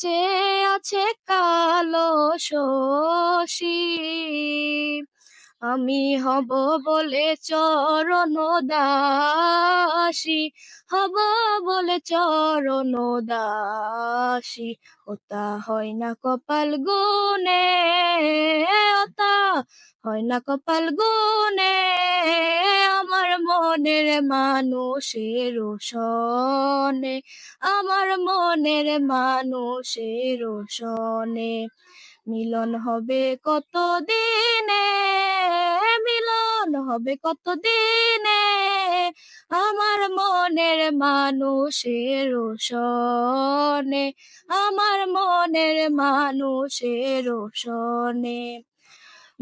চেয়ে আছে কালো শশী। আমি হব বলে চরণ দাসী, হব বলে চরণ দাসী। ওটা হয় না কপাল গুনে ওটা হয় না কপাল গুনে মনের মানুষের সনে আমার মনের মানুষের সনে মিলন হবে কত দিনে মিলন হবে কত দিনে আমার মনের মানুষের সনে আমার মনের মানুষের সনে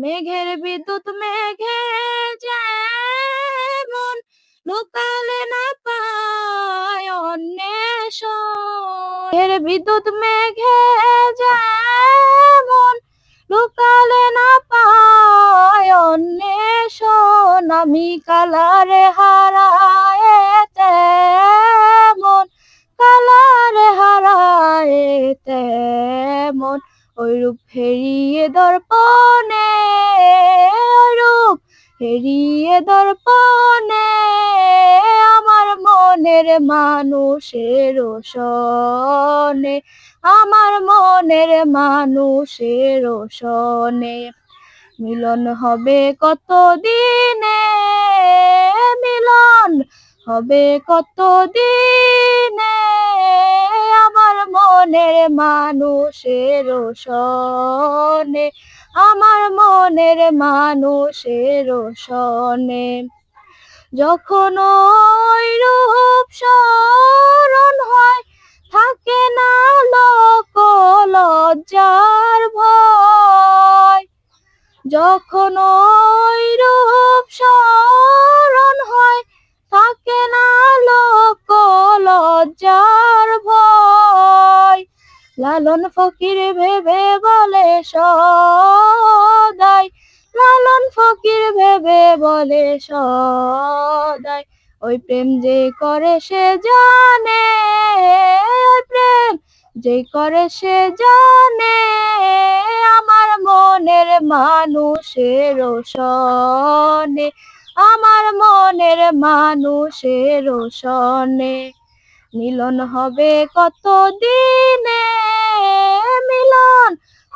মেঘের বিদ্যুৎ মেঘে যেমন লোকালে না পায় অন্বেষণ। এর বিদ্যুৎ মেঘে যেমন লোকালে না পায় অন্বেষণ, আমি কালারে হারায় তেমন, কালারে হারায় তেমন, ওইরূপ ফেরিয়ে দর্পণে ফেরিয়ে দর্পণে আমার মনের মানুষের সনে আমার মনের মানুষের সনে মিলন হবে কত দিনে মিলন হবে কত দিনে মনের মানুষের সনে আমার মনের মানুষের সনে যখন ওই রূপ স্মরণ হয়, থাকে না লোক লজ্জার ভয়। যখন ওই রূপ স্মরণ লালন ফকির ভেবে বলে সদাই। লালন ফকির ভেবে বলে সদাই। ওই প্রেম যে করে সে জানে, ওই প্রেম যে করে সে জানে। আমার মনের মানুষের সনে আমার মনের মানুষের সনে মিলন হবে কত দিনে